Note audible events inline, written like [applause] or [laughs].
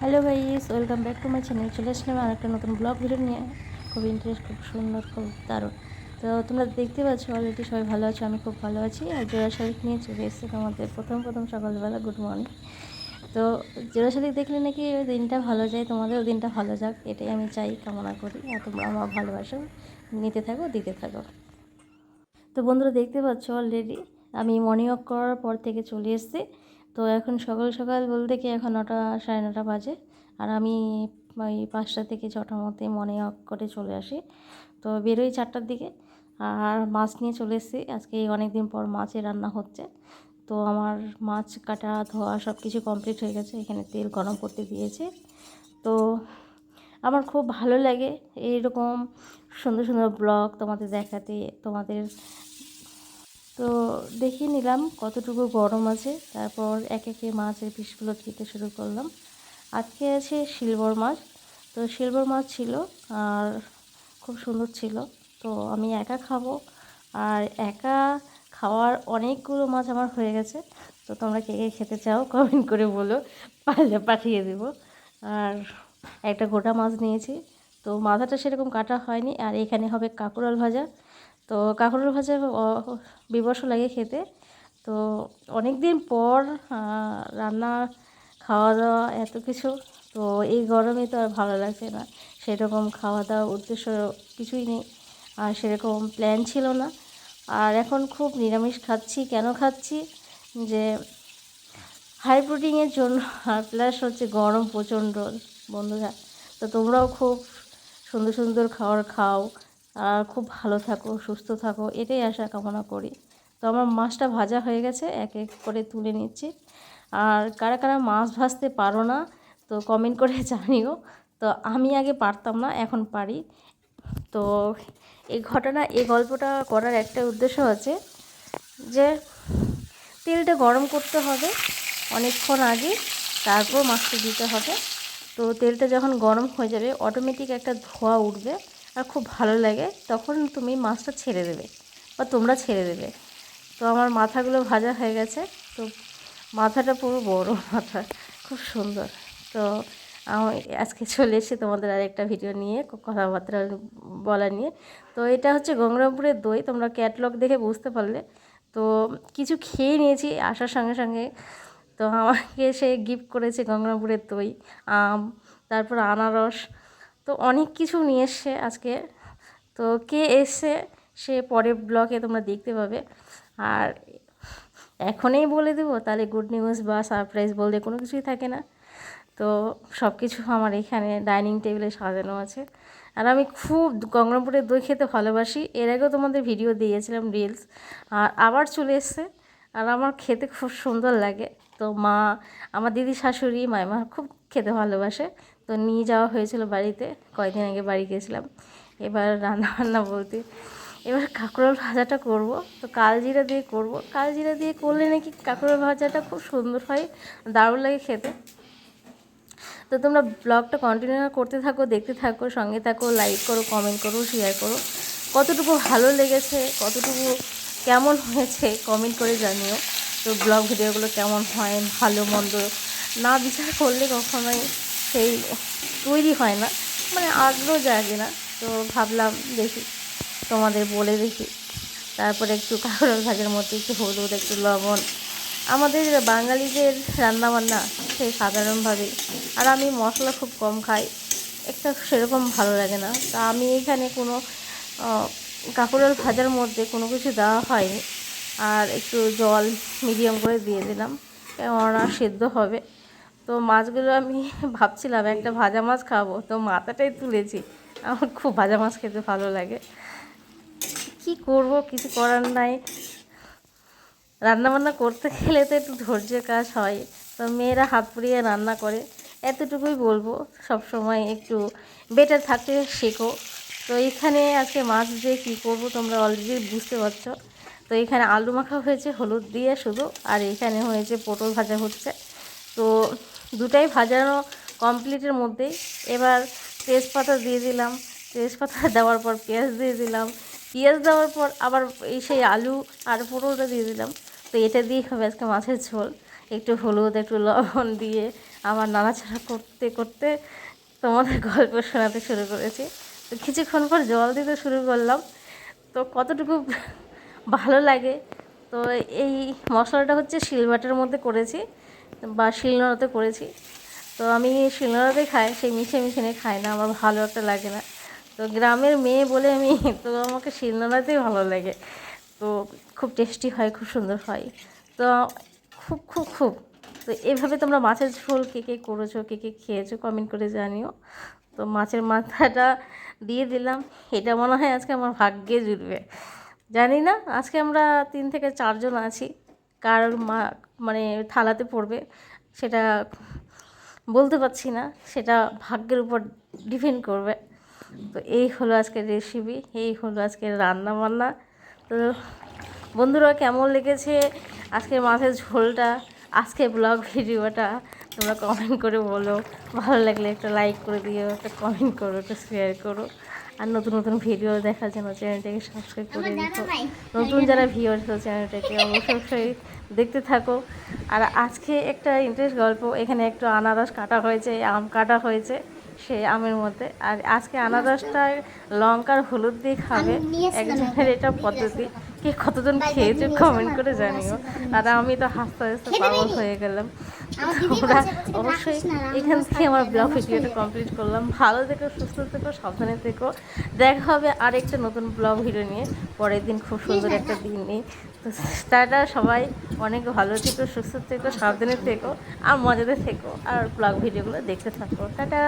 Hello vice welcome back to my channel. চলে আসলাম আর একটা নতুন ব্লগ ভিডিও নিয়ে। খুব ইন্টারেস্ট খুব সুন্দর, খুব দারুণ। তো তোমরা দেখতে পাচ্ছ অলরেডি সবাই ভালো আছো, আমি খুব ভালো আছি। আর জোড়া শালিক নিয়ে চলে এসেছে তোমাদের প্রথম প্রথম সকালবেলা গুড মর্নিং তো জোড়া শালিক দেখলে নাকি ওই দিনটা ভালো যায়, তোমাদেরও দিনটা ভালো যাক, এটাই আমি চাই, কামনা করি। আর তোমরা আমার ভালোবাসো। নিতে থাকো, দিতে থাকো। তো বন্ধুরা দেখতে পাচ্ছ অলরেডি আমি মর্নিং ওয়াক করার পর থেকে চলে এসেছি। তো এখন সকাল সকাল বলতে কি এখন নটা, সাড়ে নটা বাজে। আর আমি ওই পাঁচটা থেকে ছটার মধ্যে মনে করে চলে আসি। তো বেরোই চারটার দিকে। আর মাছ নিয়ে চলে এসেছি। আজকে অনেক দিন পর মাছের রান্না হচ্ছে। তো আমার মাছ কাটা, ধোয়া সব কিছু কমপ্লিট হয়ে গেছে। এখানে তেল গরম করতে দিয়েছে। তো আমার খুব ভালো লাগে। এইরকম সুন্দর সুন্দর ব্লগ তোমাদের দেখাতে, তোমাদের তো দেখিয়ে নিলাম কতটুকু গরম আছে। তারপর এক একে মাছের পিসগুলো খেতে শুরু করলাম। আজকে আছে সিলভার মাছ। তো সিলভার মাছ ছিল আর খুব সুন্দর ছিল। তো আমি একা খাব। আর একা খাওয়ার অনেকগুলো মাছ আমার হয়ে গেছে। তো তোমরা কে কে খেতে চাও কমেন্ট করে বলো। পারলে পাঠিয়ে দেব। আর একটা গোটা মাছ নিয়েছি। তো মাথাটা সেরকম কাটা হয়নি। আর এখানে হবে কাঁকরোল ভাজা। তো কাঁকরোল ভাজা বিবর্ষ লাগে খেতে। তো অনেক দিন পর রান্না খাওয়া দাওয়া এত কিছু, তো এই গরমে তো আর ভালো লাগছে না। সেরকম খাওয়া দাওয়া উদ্দেশ্য কিছুই নেই, আর সেরকম প্ল্যান ছিল না। আর এখন খুব নিরামিষ খাচ্ছি। কেন খাচ্ছি? যে হাই প্রোটিনের জন্য, আর প্লাস হচ্ছে গরম প্রচণ্ড বন্ধুরা। তো তোমরাও খুব সুন্দর সুন্দর খাবার খাও। আর খুব ভালো থাকো, সুস্থ থাকো, এটাই আশা কামনা করি। তো আমার মাছটা ভাজা হয়ে গেছে, এক এক করে তুলে নিচ্ছি। আর কারা কারা মাছ ভাজতে পারো না, তো কমেন্ট করে [laughs] জানিও। তো আমি আগে পারতাম না, এখন পারি। তো এই ঘটনা, এই গল্পটা করার একটা উদ্দেশ্য আছে যে তেলটা গরম করতে হবে অনেকক্ষণ আগে, তারপর মাছটা দিতে হবে। তো তেলটা যখন গরম হয়ে যাবে অটোমেটিক একটা ধোয়া উঠবে। আর খুব ভালো লাগে, তখন তুমি মাছটা ছেড়ে দেবে বা তোমরা ছেড়ে দেবে। তো আমার মাথাগুলো ভাজা হয়ে গেছে, তো মাথাটা পুরো বড় [laughs] মাথা, খুব সুন্দর। তো আমি আজকে চলে এসে তোমাদের আর একটা ভিডিও নিয়ে কথাবার্তা বলা নিয়ে। তো এটা হচ্ছে গঙ্গারামপুরের দই, তোমরা ক্যাটলগ দেখে বুঝতে পারলে। তো কিছু খেয়ে নিয়েছি আসার সঙ্গে সঙ্গে। তো আমাকে সে গিফট করেছে গঙ্গরামপুরের দই, আম, তারপর আনারস তো অনেক কিছু নিয়ে এসছে আজকে। তো কে এসছে সে পরের ব্লগে তোমরা দেখতে পাবে। আর এখনই বলে দেবো, তাহলে গুড নিউজ বা সারপ্রাইজ বলতে কোনো কিছুই থাকে না। তো সব কিছু আমার এখানে ডাইনিং টেবিলে সাজানো আছে। আর আমি খুব গঙ্গারামপুরের দই খেতে ভালোবাসি। এর আগেও তোমাদের ভিডিও দিয়েছিলাম রিলস আর আবার চলে এসছে। আর আমার খেতে খুব সুন্দর লাগে। তো মা, আমার দিদি শাশুড়ি, মাইমা খুব খেতে ভালোবাসে। তো নিয়ে যাওয়া হয়েছিল বাড়িতে। কয়েকদিন আগে বাড়ি গেছিলাম এবার রান্না বান্না বলতে, এবার কাঁকরোল ভাজাটা করব। তো কালজিরা দিয়ে করব। কালজিরা দিয়ে করলে নাকি কাঁকরোল ভাজাটা খুব সুন্দর হয়, দারুণ লাগে খেতে। তো তোমরা ব্লগটা কন্টিনিউ করতে থাকো, দেখতে থাকো, সঙ্গে থাকো লাইক করো কমেন্ট করো শেয়ার করো। কতটুকু ভালো লেগেছে, কতটুকু কেমন হয়েছে কমেন্ট করে জানিও। তো ব্লগ ভিডিওগুলো কেমন হয়, ভালো, মন্দ না বিচার করলে কখনোই সেই তৈরি হয় না। মানে আগ্রহ জাগে না। তো ভাবলাম, দেখি, তোমাদের বলে দেখি। তারপরে একটু কাঁকড়াল ভাজার মধ্যে একটু হলুদ, একটু লবণ। আমাদের বাঙালিদের রান্নাবান্না সেই সাধারণভাবে আর আমি মশলা খুব কম খাই। একটা সেরকম ভালো লাগে না। তা আমি এখানে কোনো কাঁকড়াল ভাজার মধ্যে কোনো কিছু দেওয়া হয়নি। আর একটু জল মিডিয়াম করে দিয়ে দিলাম। কেননা সেদ্ধ হবে। তো মাছগুলো আমি ভাবছিলাম একটা ভাজা মাছ খাব, তো মাথাটাই তুলেছি। আমার খুব ভাজা মাছ খেতে ভালো লাগে। কি করব, কিছু করার নাই। রান্নাবান্না করতে গেলে তো একটু ধৈর্যের কাজ হয়, তো মেয়েরা হাত পুড়িয়ে রান্না করে। এতটুকুই বলব, সব সময় একটু বেটার থাকতে শেখো। তো এখানে আজকে মাছ দিয়ে কী করব তোমরা অলরেডি বুঝতে পারছ। তো এখানে আলু মাখা হয়েছে, হলুদ দিয়ে শুধু, আর এখানে হয়েছে পটল ভাজা হচ্ছে। তো দুটাই ভাজানো কমপ্লিটের মধ্যেই এবার তেজপাতা দিয়ে দিলাম। তেজপাতা দেওয়ার পর পেঁয়াজ দিয়ে দিলাম। পেঁয়াজ দেওয়ার পর আবার এই সেই আলু আর পুরোটা দিয়ে দিলাম। তো এটা দিয়ে হবে আজকে মাছের ঝোল। একটু হলুদ, একটু লবণ দিয়ে আমার নাড়াচাড়া করতে করতে তোমাদের গল্প শোনাতে শুরু করেছি। তো কিছুক্ষণ পর জল দিতে শুরু করলাম। তো কতটুকু ভালো লাগে? তো এই মশলাটা হচ্ছে শিলবাটার মধ্যে করেছি। বা শিলনোড়াতে করেছি। তো আমি শিলনোড়াতে খাই, সেই মিশে মিশিয়ে খাই না, আমার ভালো একটা লাগে না। তো গ্রামের মেয়ে বলে আমি, তো আমাকে শিলনোড়াতেই ভালো লাগে। তো খুব টেস্টি হয়, খুব সুন্দর হয়। তো খুব খুব খুব। তো এভাবে তোমরা মাছের ঝোল কে কে করেছ, কে কে খেয়েছো কমেন্ট করে জানিও। তো মাছের মাথাটা দিয়ে দিলাম। এটা মনে হয় আজকে আমার ভাগ্যে জুটবে। জানি না, আজকে আমরা তিন থেকে চারজন আছি। কার মা মানে থালাতে পড়বে সেটা বলতে পারছি না, সেটা ভাগ্যের উপর ডিপেন্ড করবে। তো এই হলো আজকের রেসিপি এই হলো আজকের রান্না বান্না তো বন্ধুরা, কেমন লেগেছে আজকের মাছের ঝোলটা, আজকে ব্লগ ভিডিওটা? তোমরা কমেন্ট করে বলো। ভালো লাগলে একটা লাইক করে দিও, একটা কমেন্ট করো, একটা শেয়ার করো। আর নতুন নতুন ভিডিও দেখার জন্য চ্যানেলটাকে সাবস্ক্রাইব করে দিও নতুন যারা ভিউয়ার্স চ্যানেলটাকে অবশ্যই দেখতে থাকো। আর আজকে একটা ইন্টারেস্ট গল্প এখানে একটু আনারস কাটা হয়েছে আম কাটা হয়েছে সেই আমের মধ্যে। আর আজকে আনারসটা লঙ্কার হলুদ দিয়ে খাবে। একজনের এটা পদ্ধতি। কে কতজন খেয়েছে কমেন্ট করে জানিও। আর আমি তো হাসতে হাসতে পাগল হয়ে গেলাম। তোমরা অবশ্যই এখান থেকে আমার ব্লগ ভিডিওটা কমপ্লিট করলাম। ভালো থেকো সুস্থ থেকো সাবধানে থেকো। দেখা হবে আর একটা নতুন ব্লগ ভিডিও নিয়ে। পরের দিন খুব সুন্দর একটা দিন নিয়ে তো টাটা সবাই। অনেক ভালো থেকো সুস্থ থেকো সাবধানে থেকো আর মজাতে থেকো। আর ব্লগ ভিডিওগুলো দেখতে থাকো। টাটা!